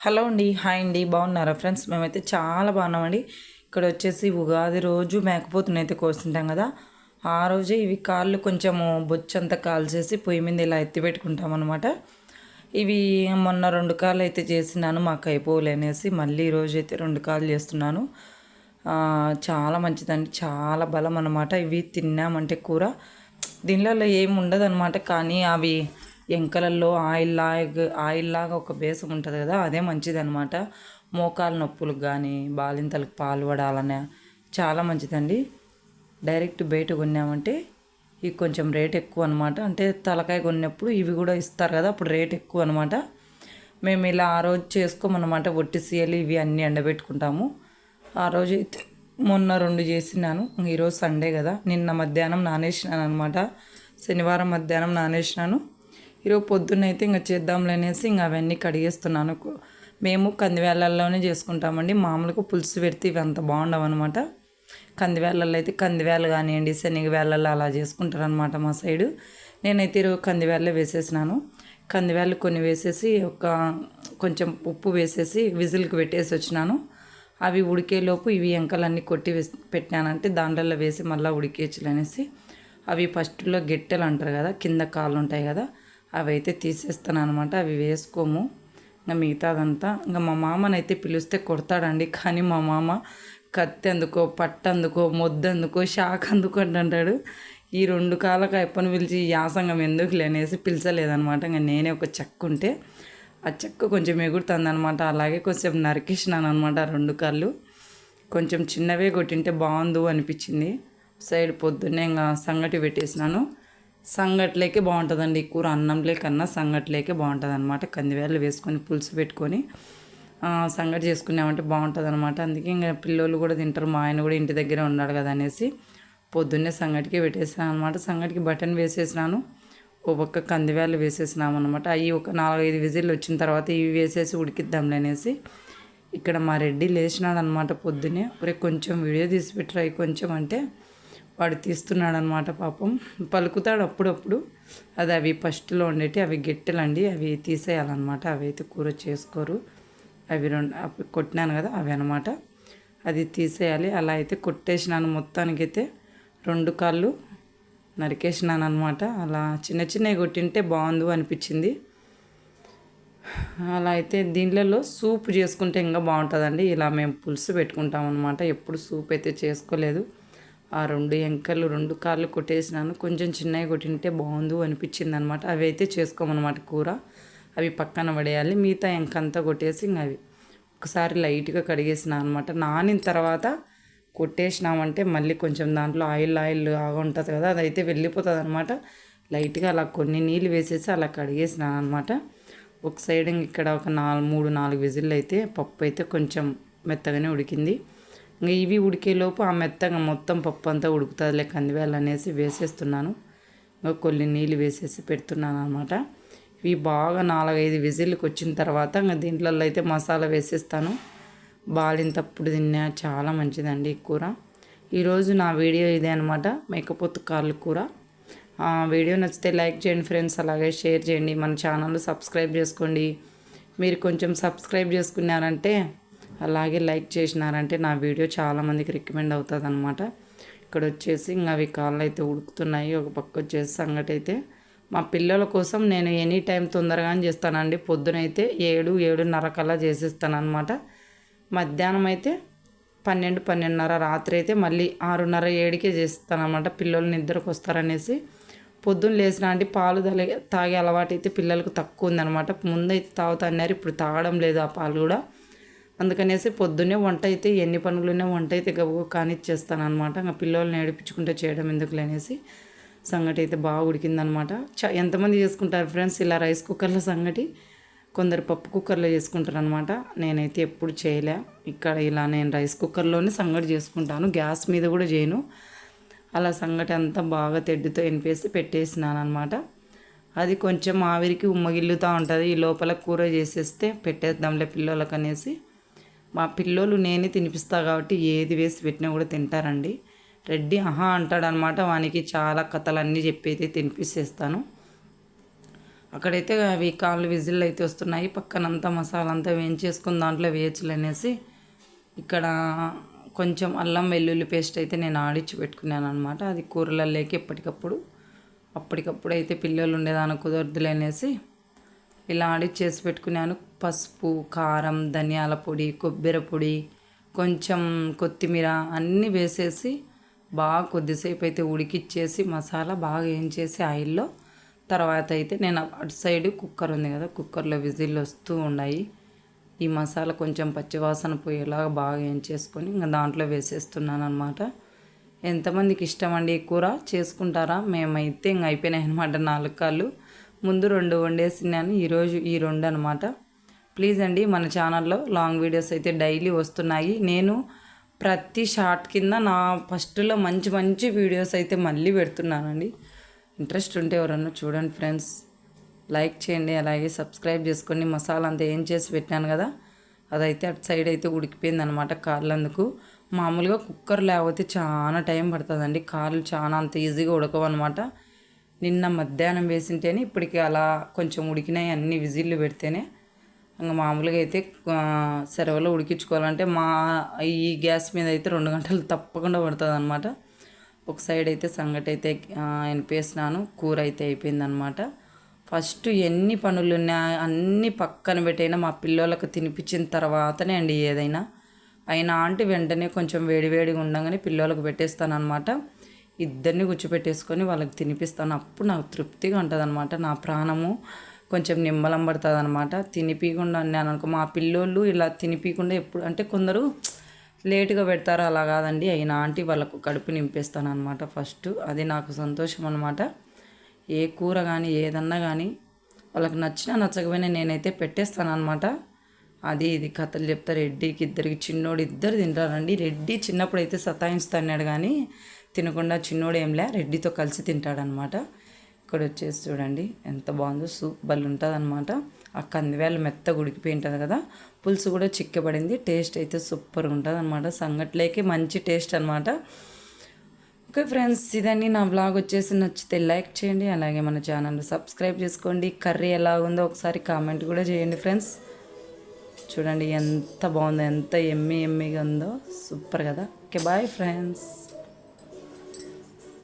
Hello అండి hi అండి బాగున్నారా ఫ్రెండ్స్? మేమైతే చాలా బాగున్నామండి. ఇక్కడ వచ్చేసి ఉగాది రోజు మేకపోతుని అయితే కోస్తుంటాం కదా. ఆ రోజే ఇవి కాళ్ళు కొంచెము బొచ్చంతా కాల్చేసి పొయ్యి మీద ఇలా ఎత్తి పెట్టుకుంటాం అనమాట ఇవి మొన్న రెండు కాళ్ళు అయితే చేసినాను మాకు అయిపోలేనేసి మళ్ళీ ఈరోజు అయితే రెండు కాళ్ళు చేస్తున్నాను. చాలా మంచిదండి చాలా బలం అనమాట ఇవి తిన్నామంటే కూర. దీనిలో ఏమి ఉండదు అనమాట కానీ అవి ఎంకలల్లో ఆయిల్ లాగా ఆయిల్ లాగా ఒక బేసం ఉంటుంది కదా అదే మంచిది అనమాట మోకాలు నొప్పులకు కానీ బాలింతలకు పాలు పడాలనే చాలా మంచిదండి. డైరెక్ట్ బయట కొన్నామంటే ఇవి కొంచెం రేట్ ఎక్కువ అనమాట అంటే తలకాయ కొన్నప్పుడు ఇవి కూడా ఇస్తారు కదా అప్పుడు రేట్ ఎక్కువ అనమాట మేము ఇలా ఆ రోజు చేసుకోమన్నమాట ఒట్టి సీయలు ఇవి అన్నీ ఎండబెట్టుకుంటాము. ఆ రోజు అయితే మొన్న రెండు చేసినాను ఈరోజు సండే కదా. నిన్న మధ్యాహ్నం నానేసినాను అనమాట శనివారం మధ్యాహ్నం నానేసినాను. ఈరోజు పొద్దున్న అయితే ఇంకా చేద్దాంలే అనేసి ఇంకా అవన్నీ కడిగేస్తున్నాను. మేము కందివేళ్ళల్లోనే చేసుకుంటామండి. మామూలుగా పులుసు పెడితే ఇవి అంత బాగుండవు అనమాట కందివేళ్ళల్లో అయితే కందివేళ్ళు కానివ్వండి శనగవేళ్ళల్లో అలా చేసుకుంటారనమాట మా సైడు. నేనైతే ఈరోజు కందివేళ్ళే వేసేసినాను. కందివేళ్ళు కొన్ని వేసేసి ఒక కొంచెం ఉప్పు వేసేసి విజిల్కి పెట్టేసి వచ్చినాను. అవి ఉడికేలోపు ఇవి ఎంకలన్నీ కొట్టి పెట్టినానంటే దాంట్లో వేసి మళ్ళీ ఉడికేయచ్చులు అనేసి అవి ఫస్ట్లో గెట్టెలు అంటారు కదా కింద కాళ్ళు ఉంటాయి కదా అవి అయితే తీసేస్తాను అనమాట అవి వేసుకోము. ఇంకా మిగతాదంతా ఇంకా మా మామనైతే పిలిస్తే కొడతాడండి. కానీ మా మామ కత్తి అందుకో పట్టు అందుకో మొద్దు అందుకో షాక్ అందుకో అంటాడు. ఈ రెండు కాళ్ళకు అప్పని పిలిచి యాసంగం ఎందుకు లేనేసి పిలిచలేదనమాట ఇంకా నేనే ఒక చెక్క ఉంటే ఆ చెక్క కొంచెం ఎగురుతుంది అనమాట అలాగే కొంచెం నరికేసినాను అనమాట రెండు కాళ్ళు. కొంచెం చిన్నవే కొట్టింటే బాగుందు అనిపించింది. సైడ్ పొద్దున్నే ఇంకా సంగటి పెట్టేసినాను. సంగట్లేకే బాగుంటుందండి. కూర అన్నంలే కన్నా సంగట్లేకే బాగుంటుంది అనమాట కందివేళ్ళు వేసుకొని పులుసు పెట్టుకొని సంగటి చేసుకున్నామంటే బాగుంటుంది అనమాట అందుకే ఇంకా పిల్లోళ్ళు కూడా తింటారు. మా ఆయన కూడా ఇంటి దగ్గరే ఉన్నాడు కదా అనేసి పొద్దున్నే సంగటికి పెట్టేసాను అనమాట సంగటికి బటన్ వేసేసినాను. ఓ పక్క కందివేళ్ళు వేసేసినాము అనమాట అవి ఒక నాలుగైదు విజిల్లు వచ్చిన తర్వాత ఇవి వేసేసి ఉడికిద్దాంలే అనేసి ఇక్కడ మా రెడ్డి లేచినాడు అనమాట పొద్దునే ఒరే కొంచెం వీడియో తీసి పెట్టరా అవి కొంచెం అంటే వాడు తీస్తున్నాడు అనమాట పాపం. పలుకుతాడు అప్పుడప్పుడు. అది అవి ఫస్ట్లో ఉండేటి అవి గెట్టెలండి. అవి తీసేయాలన్నమాట. అవి అయితే కూర చేసుకోరు. అవి రెండు అవి కొట్టినాను కదా అవి అనమాట అది తీసేయాలి. అలా అయితే కొట్టేసినాను మొత్తానికైతే. రెండు కాళ్ళు నరికేసినాను అనమాట అలా చిన్న చిన్నవి కొట్టింటే బాగుంది అనిపించింది. అలా అయితే దీంట్లో సూప్ చేసుకుంటే ఇంకా బాగుంటుందండి. ఇలా మేము పులుసు పెట్టుకుంటాం అనమాట ఎప్పుడు సూప్ అయితే చేసుకోలేదు. ఆ రెండు ఎంకలు రెండు కాళ్ళు కొట్టేసినాను. కొంచెం చిన్నవి కొట్టింటే బాగుంది అనిపించింది అనమాట అవి అయితే చేసుకోమన్నమాట కూర. అవి పక్కన పడేయాలి. మిగతా ఎంకంతా కొట్టేసి ఇంక అవి ఒకసారి లైట్గా కడిగేసిన అనమాట నానిన తర్వాత కొట్టేసినామంటే మళ్ళీ కొంచెం దాంట్లో ఆయిల్ ఆయిల్ ఆగా ఉంటుంది కదా అదైతే వెళ్ళిపోతుంది అనమాట లైట్గా అలా కొన్ని నీళ్ళు వేసేసి అలా కడిగేసినాను అనమాట ఒక సైడ్ ఇక్కడ ఒక నాలుగు మూడు నాలుగు విజిల్లు అయితే పప్పు అయితే కొంచెం మెత్తగానే ఉడికింది. ఇంకా ఇవి ఉడికేలోపు ఆ మెత్తగా మొత్తం పప్పు అంతా ఉడుకుతుందిలే కందివేలు అనేసి వేసేస్తున్నాను. ఇంకా కొన్ని నీళ్ళు వేసేసి పెడుతున్నాను అనమాట ఇవి బాగా నాలుగైదు విజిల్కి వచ్చిన తర్వాత ఇంకా దీంట్లో అయితే మసాలా వేసేస్తాను. బాలింతప్పుడు తిన్నా చాలా మంచిదండి ఈ కూర. ఈరోజు నా వీడియో ఇదే అనమాట మేకపోతు కార్ల కూర. ఆ వీడియో నచ్చితే లైక్ చేయండి ఫ్రెండ్స్ అలాగే షేర్ చేయండి. మన ఛానల్ సబ్స్క్రైబ్ చేసుకోండి. మీరు కొంచెం సబ్స్క్రైబ్ చేసుకున్నారంటే అలాగే లైక్ చేసినారంటే నా వీడియో చాలామందికి రికమెండ్ అవుతుంది అనమాట ఇక్కడ వచ్చేసి ఇంకా అవి కాళ్ళు అయితే ఉడుకుతున్నాయి ఒక పక్క వచ్చేసి సంగటి అయితే. మా పిల్లల కోసం నేను ఎనీ టైం తొందరగానే చేస్తానండి. పొద్దునైతే ఏడు ఏడున్నర కల్లా చేసేస్తానమాట మధ్యాహ్నం అయితే పన్నెండు పన్నెండున్నర రాత్రి అయితే మళ్ళీ ఆరున్నర ఏడుకే చేస్తాను అనమాట పిల్లలు నిద్రకు వస్తారనేసి పొద్దున్న లేచిన అంటే పాలు తలే తాగే అలవాటు అయితే పిల్లలకు తక్కువ ఉందన్నమాట ముందైతే తాగుతున్నారు ఇప్పుడు తాగడం లేదు ఆ పాలు కూడా. అందుకనేసి పొద్దున్నే వంట అయితే ఎన్ని పనులున్నా వంట అయితే గబగబా కానిచ్చేస్తాను అనమాట ఇంకా పిల్లల్ని ఏడిపించుకుంటే చేయడం ఎందుకులే అనేసి సంగటి అయితే బాగా ఉడికిందనమాట చ ఎంతమంది చేసుకుంటారు ఫ్రెండ్స్? ఇలా రైస్ కుక్కర్లో సంగటి కొందరు పప్పు కుక్కర్లో చేసుకుంటారు అనమాట నేనైతే ఎప్పుడు చేయలే. ఇక్కడ ఇలా నేను రైస్ కుక్కర్లోనే సంగటి చేసుకుంటాను. గ్యాస్ మీద కూడా చేయను. అలా సంగటి అంతా బాగా తెడ్డుతో ఎనిపేసి పెట్టేసినాను అనమాట అది కొంచెం ఆవిరికి ఉమ్మగిల్లుతూ ఉంటుంది. ఈ లోపల కూర చేసేస్తే పెట్టేద్దాంలే పిల్లలకు అనేసి మా పిల్లోలు నేనే తినిపిస్తా కాబట్టి ఏది వేసి పెట్టినా కూడా తింటారండి. రెడ్డి ఆహా అంటాడనమాట వానికి చాలా కథలన్నీ చెప్పి అయితే తినిపిసేస్తాను. అక్కడైతే అవి కాళ్ళు విజిల్ అయితే వస్తున్నాయి పక్కనంతా మసాలా అంతా వేయించేసుకుని దాంట్లో వేయచ్చులు అనేసి ఇక్కడ కొంచెం అల్లం వెల్లుల్లి పేస్ట్ అయితే నేను ఆడిచ్చి పెట్టుకున్నాను అనమాట అది కూరలలోకి ఎప్పటికప్పుడు అప్పటికప్పుడు అయితే పిల్లలు ఉండేదాని కుదరదులు అనేసి ఇలా ఆడిచ్చేసి పెట్టుకున్నాను. పసుపు కారం ధనియాల పొడి కొబ్బరి పొడి కొంచెం కొత్తిమీర అన్నీ వేసేసి బాగా కొద్దిసేపు అయితే ఉడికిచ్చేసి మసాలా బాగా వేయించేసి ఆయిల్లో తర్వాత అయితే నేను అటు సైడ్ కుక్కర్ ఉంది కదా కుక్కర్లో విజిల్ వస్తూ ఉన్నాయి. ఈ మసాలా కొంచెం పచ్చివాసన పోయేలాగా బాగా వేయించేసుకొని ఇంకా దాంట్లో వేసేస్తున్నాను అనమాట ఎంతమందికి ఇష్టం అండి ఈ కూర? చేసుకుంటారా? మేమైతే ఇంక అయిపోయినాయి అనమాట నాలుగు కాళ్ళు. ముందు రెండు వండేసినాను ఈరోజు ఈ రెండు అనమాట ప్లీజ్ అండి మన ఛానల్లో లాంగ్ వీడియోస్ అయితే డైలీ వస్తున్నాయి. నేను ప్రతి షార్ట్ కింద నా ఫస్ట్లో మంచి మంచి వీడియోస్ అయితే మళ్ళీ పెడుతున్నానండి. ఇంట్రెస్ట్ ఉంటే ఎవరన్నా చూడండి ఫ్రెండ్స్. లైక్ చేయండి అలాగే సబ్స్క్రైబ్ చేసుకోండి. మసాలా అంతా ఏం చేసి పెట్టాను కదా అదైతే అటు సైడ్ అయితే ఉడికిపోయింది అనమాట కాళ్ళందుకు. మామూలుగా కుక్కర్ లేకపోతే చాలా టైం పడుతుందండి. కాళ్ళు చాలా అంత ఈజీగా ఉడకవన్నమాట నిన్న మధ్యాహ్నం వేసింటేనే ఇప్పటికి అలా కొంచెం ఉడికినాయి అన్ని విజిల్లు పెడితేనే. ఇంకా మామూలుగా అయితే సెరవలో ఉడికించుకోవాలంటే మా ఈ గ్యాస్ మీద అయితే రెండు గంటలు తప్పకుండా పడుతుంది అనమాట ఒక సైడ్ అయితే సంగటి అయితే ఎనిపేసినాను కూర అయితే అయిపోయిందనమాట ఫస్ట్ ఎన్ని పనులు ఉన్నా అన్ని పక్కన పెట్టైనా మా పిల్లలకు తినిపించిన తర్వాతనే అండి ఏదైనా. అయినా ఆంటీ వెంటనే కొంచెం వేడివేడిగా ఉండగానే పిల్లలకు పెట్టేస్తాను అనమాట ఇద్దరిని కూర్చోపెట్టేసుకొని వాళ్ళకి తినిపిస్తాను. అప్పుడు నాకు తృప్తిగా ఉంటుంది అనమాట నా ప్రాణము కొంచెం నిమ్మలం పడుతుంది అనమాట తినిపించకుండా అన్నాను అనుకో మా పిల్లోళ్ళు ఇలా తినిపించకుండా ఎప్పుడు అంటే కొందరు లేటుగా పెడతారు అలా కాదండి. అయినా ఆంటీ వాళ్ళకు కడుపు నింపేస్తాను అనమాట ఫస్ట్. అది నాకు సంతోషం అనమాట ఏ కూర కానీ ఏదన్నా కానీ వాళ్ళకి నచ్చినా నచ్చకపోయినా నేనైతే పెట్టేస్తాను అనమాట అది ఇది కథలు చెప్తారు రెడ్డికి ఇద్దరికి చిన్నోడు ఇద్దరు తింటారండి. రెడ్డి చిన్నప్పుడు అయితే సతాయిస్తాడు కానీ తినకుండా చిన్నోడు ఏంలే రెడ్డితో కలిసి తింటాడనమాట. ఇక్కడ వచ్చేసి చూడండి ఎంత బాగుందో సూప్ బల్ ఆ కందివేలు మెత్తగా ఉడికిపోయి ఉంటుంది కదా పులుసు కూడా చిక్కబడింది టేస్ట్ అయితే సూపర్గా ఉంటుంది అనమాట సంగట్లేకి మంచి టేస్ట్ అనమాట. ఓకే ఫ్రెండ్స్ ఇదండి నా బ్లాగ్. వచ్చేసి నచ్చితే లైక్ చేయండి అలాగే మన ఛానల్ సబ్స్క్రైబ్ చేసుకోండి. కర్రీ ఎలా ఉందో ఒకసారి కామెంట్ కూడా చేయండి ఫ్రెండ్స్. చూడండి ఎంత బాగుందో ఎంత ఎమ్మి ఎమ్మిగా ఉందో. సూపర్ కదా. Okay bye friends.